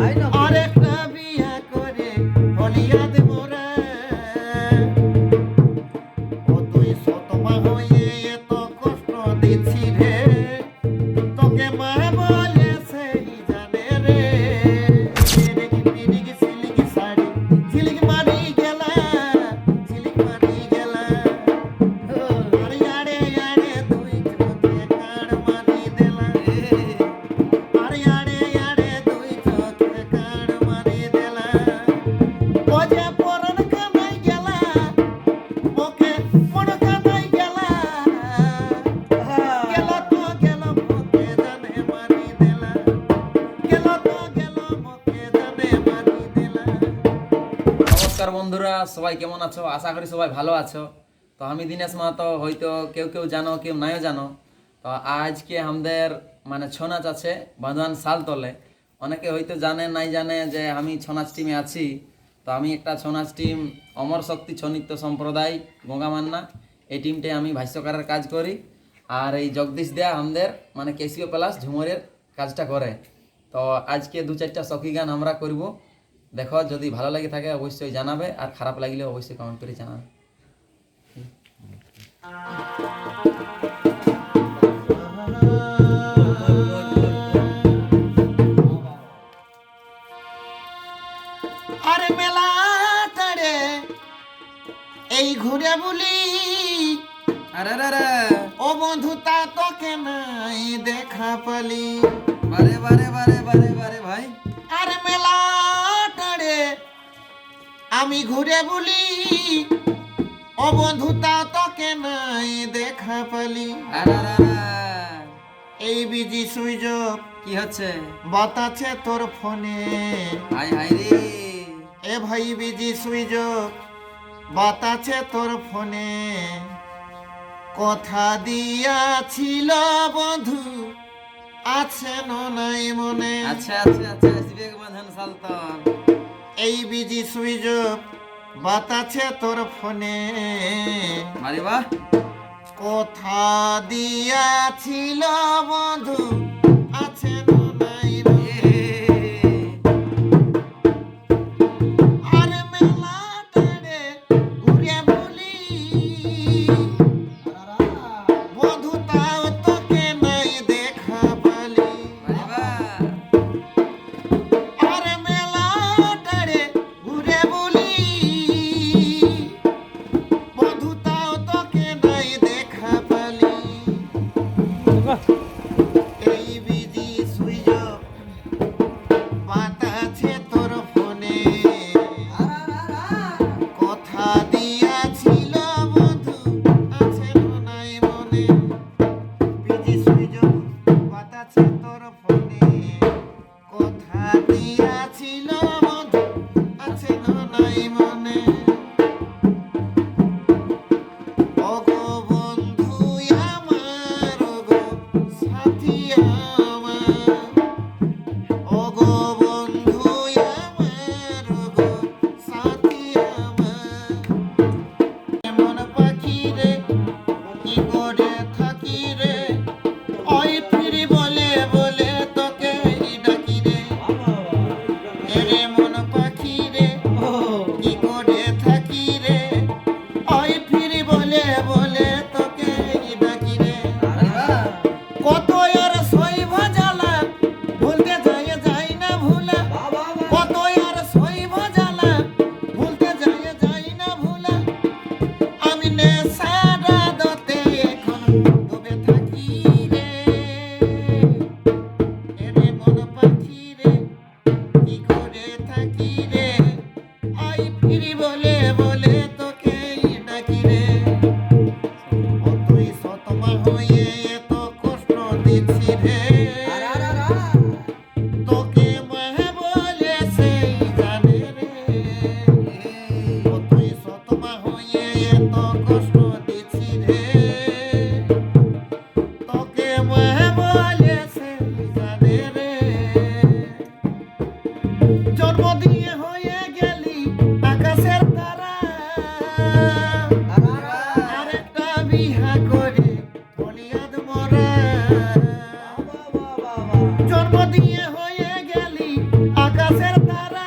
哎，阿勒。সবাই কেমন আছো? আশা করি সবাই ভালো আছো। তো আমি দিনেশ মাহাতো, হয়তো কেউ কেউ জানো, কেউ নাইও জানো। তো আজকে আমাদের মানে ছৌ নাচ আছে সাল তলে। অনেকে হয়তো জানে, নাই জানে যে আমি ছৌ নাচ টিমে আছি। তো আমি একটা ছৌ নাচ টিম অমর শক্তি ছৌ নৃত্য সম্প্রদায়, গঙ্গা মান্না। এই টিমটায় আমি ভাষ্যকারের কাজ করি। আর এই জগদীশ দেয়া আমাদের মানে কেসিও প্লাস ঝুমরের কাজটা করে। তো আজকে দু চারটা সখী গান আমরা করব। দেখো যদি ভালো লাগে থাকে অবশ্যই জানাবে আর খারাপ লাগলে অবশ্যই কমেন্ট করে জানাবে। আরে মেলা তারে এই ঘুরে বলি। আরে রে রে ও বন্ধু তা তোকে নাই দেখা পালি। বারে বারে বারে বারে বারে ভাই। আমি ঘুরে বলি ও বন্ধু তা তোকে নাই দেখা পালি। এই বিজি সুইযোগ কি হচ্ছে? বাতাছে তোর ফোনে। হাই হাই রে। এ ভাই বিজি সুইযোগ বাতাছে তোর ফোনে। কথা দিয়াছিল বন্ধু আছে না নাই মনে। আচ্ছা আচ্ছা আচ্ছা বিবেক বাঁধন সালতন। এই বিজি সুইজ বাতাছে তোর ফোনে। আরে বাহ কথা দিয়াছিল বন্ধু আছে না নাই? people. Thank you. জন্ম দিয়ে হয়ে গেলি আকাশের তারা। আরেকটা বিহা করে বলিয়াদ মরা। জন্ম দিয়ে হয়ে গেলি আকাশের তারা।